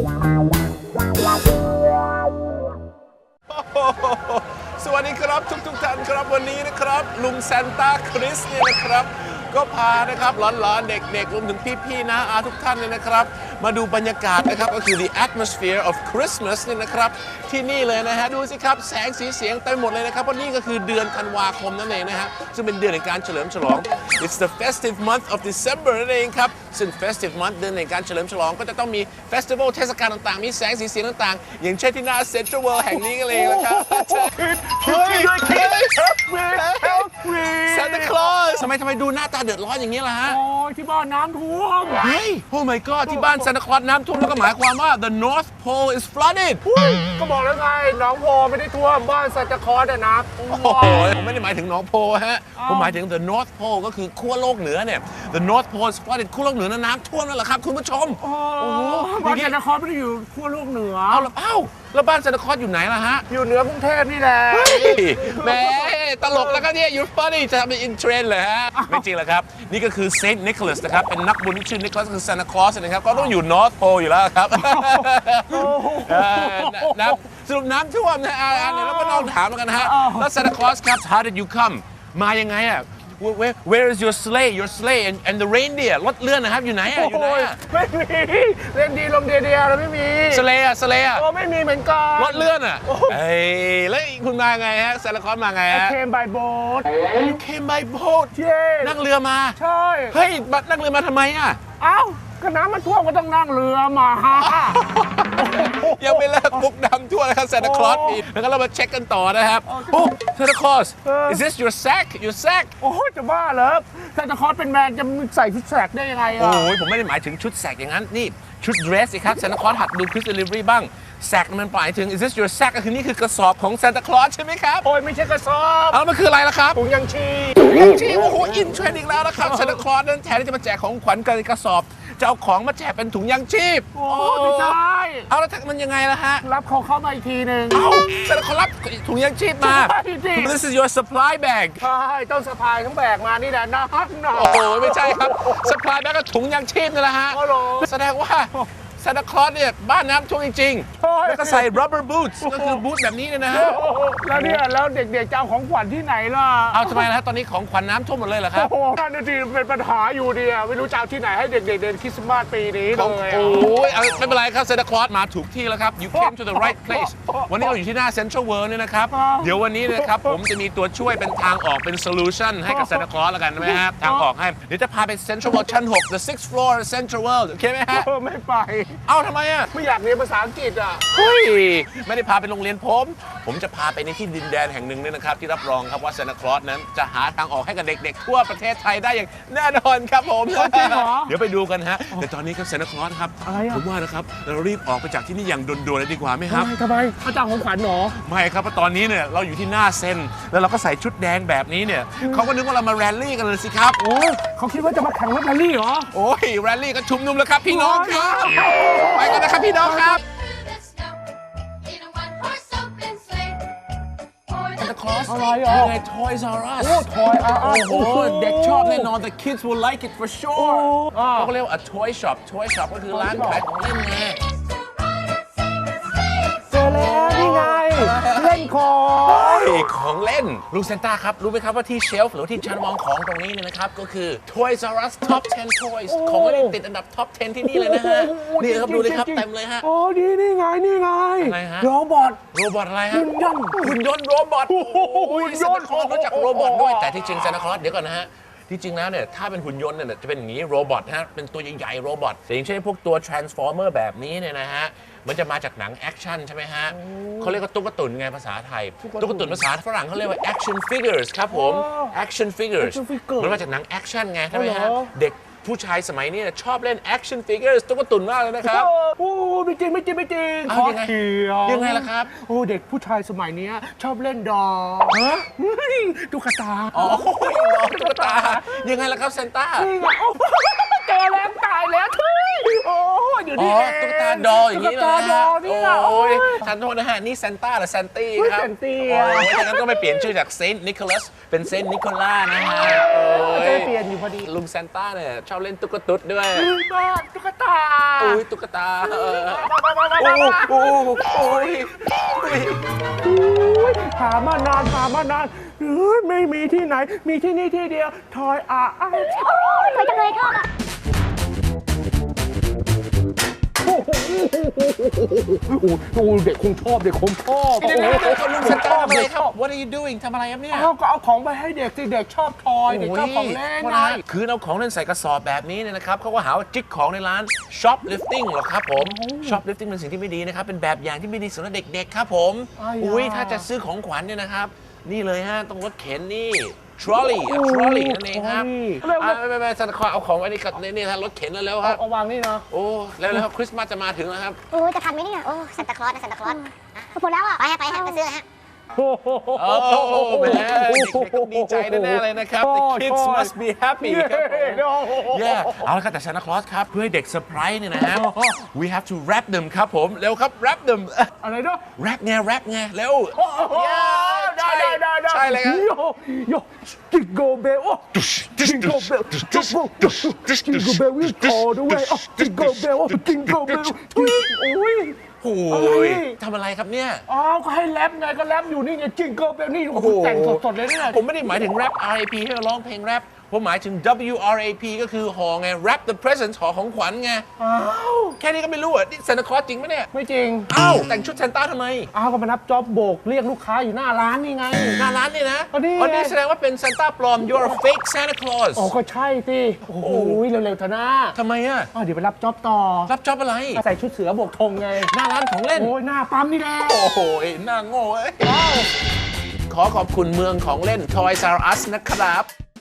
สวัสดีครับทุกทุกท่านครับวันนี้นะครับ ลุงซานต้าคริสเนี่ยนะครับ ก็พานะครับหลอนๆ เด็กๆ รวมถึงพี่ๆนะอาทุกท่านเนี่ยนะครับ มาดูบรรยากาศนะครับ ก็คือ the atmosphere of Christmas เนี่ยนะครับ ที่นี่เลยนะฮะ ดูสิครับ แสงสีเสียงเต็มหมดเลยนะครับ เพราะนี่ก็คือเดือนธันวาคมนั่นเองนะฮะ ซึ่งเป็นเดือนแห่งการเฉลิมฉลอง it's the festive month of December นั่นเองครับ ซึ่ง festive month เดือนแห่งการเฉลิมฉลองก็จะต้องมี festival เทศกาลต่างๆ มีแสงสีเสียงต่างๆ อย่างเช่นที่หน้า Central World แห่งนี้กันเลยนะครับช่ว ยด้วยคิด help me help me ซานตาคลอสทำไมทำไมดูหน้าตาเดือดร้อนอย่างนี้ล่ะฮะ โอ้ยที่บ้านน้ำท่วม เฮ้ย โอ้ my god ที่บ้านซานตาคลอสน้ำท่วมแล้วก็หมายความว่า the North Pole is flooded ก็บอกแล้วไงหน้องโพไม่ได้ท่วมบ้านซันตาคลอสอะนะท่วโอ้โหมผมไม่ได้หมายถึงหนองโพฮะ ผมหมายถึง the North Pole ก็คือขั้วโลกเหนือเนี่ย the North Pole is flooded ขั้วโลกเหนือนั้นน้ำท่วมแล้วเหรอครับ คุณผู้ชม โอ้โหบ้านซันตาคลอสไม่ได้อยู่ขั้วโลกเหนือ เอาละเอ้าแล้วบ้านซานตาคลอสอยู่ไหนล่ะฮะ อยู่เหนือกรุงเทพนี่แหละ เฮ้ยแหม ตลกแล้วก็เนี่ย you're funny จะทำเป็น in trend เลยฮะ ไม่จริงหรอกครับ นี่ก็คือ Saint Nicholas นะครับ เป็นนักบุญที่ชื่อ Nicholas คือ Santa Claus นะครับ ก็ต้องอยู่ North Pole อยู่แล้วครับเออน้ำสรุปน้ำท่วมนะอ่าอ่าเดี๋ยวเราก็ลองถามกันนะฮะแล้ว Santa Claus ครับ how did you come มายังไงอะ where where is your sleigh your sleigh and and the reindeer รถเลื่อนนะครับ อยู่ไหนอะอยู่ไหนโอ้ยอะไม่มีเล่นดีลงเดียเดียแล้วไม่มีสเลอะสเลอะโอ้ไม่มีเหมือนกันรถเลื่อนอะเอ้ยแล้วคุณมาไงฮะ Santa Claus มาไงฮะเคมบายโบ๊ท You came by boat เย้นั่งเรือมา ใช่ เฮ้ยบันั่งเรือมาทำไมอะเอ้า ก็น้ำมันท่วมก็ต้องนั่งเรือมา ยังไม่เลิกมุกดำทั่วนะครับซานตาคลอสอีกแล้วก็เรามาเช็คกันต่อนะครับโอ้ซานตาคลอส เออ is this your sack your sack โอ้ยจะบ้าเหรอซันตาคลอสเป็นแมนจะใส่ชุดแสกได้ยังไงโอ้อะยผมไม่ได้หมายถึงชุดแสกอย่างนั้น นี่ ชุดเดรสสิครับซานตาคลอสหัดดูคริสต์ลิเวอรี่บ้างแสกมันหมายถึง is this your sack ก็คือนี่คือกระสอบของซานตาคลอสใช่ไหมครับ โอ้ยไม่ใช่กระสอบเอาแล้วมันคืออะไรล่ะครับ ถุงยังชีพ จริงโอ้โห อินเทรนด์อีกแล้วนะครับซานตาคลอสนั้นแทนที่จะมาแจกของขวัญกันในกระสอบ จะเอาของมาแจกเป็นถุงยางชีพโอ้ยไม่ใช่เอาแล้วมันยังไงล่ะฮะ รับเขาเข้ามาอีกทีหนึ่งเอ้าแต่เขารับถุงยางชีพมาใช่สิ This is your supply bag ใช่ต้องสะพายทั้งแบกมานี่แหละนะหนาโอ้โหไม่ใช่ครับ supply bag ก็ถุงยางชีพนี่แหละฮะอ๋อเหรอแสดงว่า ซานตาคลอสเนี่ยบ้านน้ำท่วมจริงใช่ ๆแล้วก็ใส่ rubber boots ก็คือบูทแบบนี้เนี่ยนะฮะโอ้โหแล้วเนี่ยแล้วเด็กๆจะเอาของขวัญที่ไหนล่ะเอาทำไมล่ะฮะตอนนี้ของขวัญน้ำท่วมหมดเลยเหรอครับ โอ้โหนั่นนะทีเป็นปัญหาอยู่ดีอะไม่รู้จะเอาที่ไหนให้เด็กๆเดินคริสต์มาสปีนี้ขเลองยโอ้ยเอาไม่เป็นไรครับซานตาคลอสมาถูกที่แล้วครับ you came to the right place วันนี้เราอยู่ที่หน้า Central World เนี่ยนะครับ เดี๋ยววันนี้นะครับ ผมจะมีตัวช่วยเป็นทางออกเป็น solution ให้กับซานตาคลอสแล้วกันไหมครับทางออกให้ เดี๋ยวจะพาไป Central World ชั้น 6 the sixth floor of Central World โอเคไหมฮะ เออไม่ไปเอ้าทำไมอะ ไม่อยากเรียนภาษาอังกฤษอะ เฮ้ย ไม่ได้พาไปโรงเรียนผม ผมจะพาไปในที่ดินแดนแห่งหนึ่งเนี่ยนะครับ ที่รับรองครับว่าซานตาคลอสนั้นจะหาทางออกให้กับเด็กๆ ทั่วประเทศไทยได้อย่างแน่นอนครับผมจริงเหรอ เดี๋ยวไปดูกันฮะ แต่ตอนนี้ครับซานตาคลอสครับอะไรอะผมว่านะครับเรารีบออกไปจากที่นี่อย่างด่วนๆเลยดีกว่าไหมครับ ทำไมทำไมเขาจะเอาของขวัญเหรอ ไม่ครับเพราะตอนนี้เนี่ยเราอยู่ที่หน้าเซนแล้วเราก็ใส่ชุดแดงแบบนี้เนี่ยเขาก็นึกว่าเรามาแรลลี่กันเลยสิครับ โอ้ยเขาคิดว่าจะมาแข่งรถแรลลี่เหรอ โอ้ยแรลลี่ก็ชุมนุมแล้วครับพี่น้องครับไปกันนะครับพี่น้องครับ the snow in a one-horse open sleigh. For the คลอส อะไรอ่ะ ยังไง Toys R Us โอ้ Toy R Us โอ้โห เด็กชอบแน่นอน the kids will like it for sure อ่า เขาก็เรียกว่า a toy shop toy shop ก็คือร้านขายของเล่นไง เฮ้ยของเล่นลุงเซนต้าครับ รู้ไหมครับว่าที่เชลฟ์หรือว่าที่ชั้นวางของตรงนี้เนี่ยนะครับ ก็คือ Toys R Us top 10 toys ของเล่นติดอันดับ top 10 ที่นี่เลยนะฮะ นี่ครับดูเลยครับเต็มเลยฮะ โอ้ดีนี่ไงนี่ไงอะไรฮะ โรบอท โรบอทอะไรฮะหุ่นยนต์หุ่นยนต์โรบอทโอ้โหหุ่นยนต์ ซานตาคลอสรู้จักโรบอทด้วยแต่ที่จริงซานตาคลอสเดี๋ยวก่อนนะฮะ ที่จริงแล้วเนี่ยถ้าเป็นหุ่นยนต์เนี่ยจะเป็นอย่างนี้โรบอทฮะเป็นตัวใหญ่ๆโรบอทแต่อย่างเช่นพวกตัว transformer แบบนี้เนี่ยนะฮะมันจะมาจากหนังแอคชั่นใช่ไหมฮะเขาเรียกว่าตุ๊กตุนไงภาษาไทย ตุ๊กตุนภาษาฝรั่งเขาเรียกว่า action figures ครับผม action figures action figure มันมาจากหนังแอคชั่นไงใช่ไหมอ๋อฮะเหรอเด็กผู้ชายสมัยนี้เนี่ยชอบเล่น action figures ตุ๊กตุนมากเลยนะครับ โอ้ไม่จริงไม่จริงไม่จริงเอาขอยังไงเถียงยังไงล่ะครับ โอ้เด็กผู้ชายสมัยเนี้ยชอบเล่นดอฮะตุ๊กตาอ๋อตุ๊กตายังไงล่ะครับเซนต้านี่ไงโอ้เจอแล้วตายแล้วทุยโอ้อยู่อ๋นี่อเองตุ๊กตาดออย่างนี้ตุ๊กนะตาฮะดอนี่นะโอ้ยทันโทษนะฮะ นี่ซานต้าหรือซานตี้เฮ้ยครับซานตี้โอ้อะยฉะนั้นต้องไปเปลี่ยนชื่อจากเซนต์นิโคลัสเป็นเซนต์นิโคล่านะฮะโอ้จะได้เปลี่ยนอยู่พอดีลุงซานต้าเนี่ยชอบเล่นตุ๊กตุ๊ดด้วยอุ้ยบ้าตุ๊กตาอุ้ยตุ๊กตาเออมามาโอ้โหโอ้ยโอ้ย อุ๊ยหามานานหามานานเอ้ยไม่มีที่ไหน มีที่นี่ที่เดียวทอยอาไอโอ้ยสวยจังเลยชอบ เด็กคงชอบเด็กคงชอบเดี๋ยวๆๆๆลุงซันต้าทำอะไรครับชอบ What are you doing ทำอะไรครับเนี่ยเอาก็เอาของไปให้เด็กสิเด็กชอบทอยเด็กชอบของเล่นโอ้ยไงคือเอาของเล่นใส่กระสอบแบบนี้เนี่ยนะครับเขาก็หาว่าจิกของในร้าน shoplifting หรอกครับผม shoplifting เป็นสิ่งที่ไม่ดีนะครับ เป็นแบบอย่างที่ไม่ดีสำหรับเด็กๆครับผมอ้ายอุ้ยถ้าจะซื้อของขวัญเนี่ยนะครับ นี่เลยฮะต้องรถเข็นนี่ trolley อะ trolley นั่นเองครับเร็วอะไม่ไม่ไม่ซันตาคลอสเอาของไว้นี่กับนี่นี่ฮะรถเข็นแล้วๆครับ เอาวางนี่นะโอ้แล้วแล้วครับคริสต์มาสจะมาถึงแล้วครับ โอ้ยจะทันไหมเนี่ยโอ้ซันตาคลอสนะซันตาคลอสหมดแล้วอะ ไปฮะไปฮะไปซื้อเลยฮะ โอ้แหมเด็กๆต้องดีใจแน่ๆเลยนะครับ The kids must be happy ครับผมแย่เอาละครับแต่ซานตาคลอสครับ เพื่อให้เด็กเซอร์ไพรส์เนี่ยนะฮะ we have to wrap them ครับผม เร็วครับ wrap them อะไรเนาะ wrap ไง wrap ไง เร็วได้ได้ได้ได้ ใช่เลยครับโยโยจิงโกเบลโอ้จิงโกเบลจิงโกเบลจิงโกเบลวิ่งคอด้วยโอ้จิงโกเบลจิงโกเบลโอ้ยโอ้อะไรยทำอะไรครับเนี่ย อ๋อ ก็ให้แรปไงก็แรปอยู่นี่ไงจิงโกเบลนี่โอ้โหแต่งสดๆเลยเนี่ยผมไม่ได้หมายถึง rap RAP ให้เราร้องเพลง rap ผมหมายถึง WRAP ก็คือห่อไง wrap the present ห่อของขวัญไง อ้าวแค่นี้ก็ไม่รู้อะนี่ซานตาคลอสจริงไหมเนี่ย ไม่จริง อ้าว แต่งชุดซานต้าทำไม อ้าวก็มานับจ็อบโบกเรียกลูกค้าอยู่หน้าร้านนี่ไง หน้าร้านเนี่ยนะอ๋อนี่ไงอ๋อนี่แสดงว่าเป็นซานต้าปลอม you're a fake Santa Claus อ๋อก็ใช่สิ โอ้โหเร็วๆเถอะนะทำไมอะ อ้าวเดี๋ยวไปรับจ็อบต่อรับจ็อบอะไร ใส่ชุดเสือโบกธงไง หน้าร้านของเล่น โอ้ยหน้าปั๊มนี่แหละโอ้โหหน้าโง่เอ้ยขอขอบคุณเมืองของเล่น Toys R Us นะครับ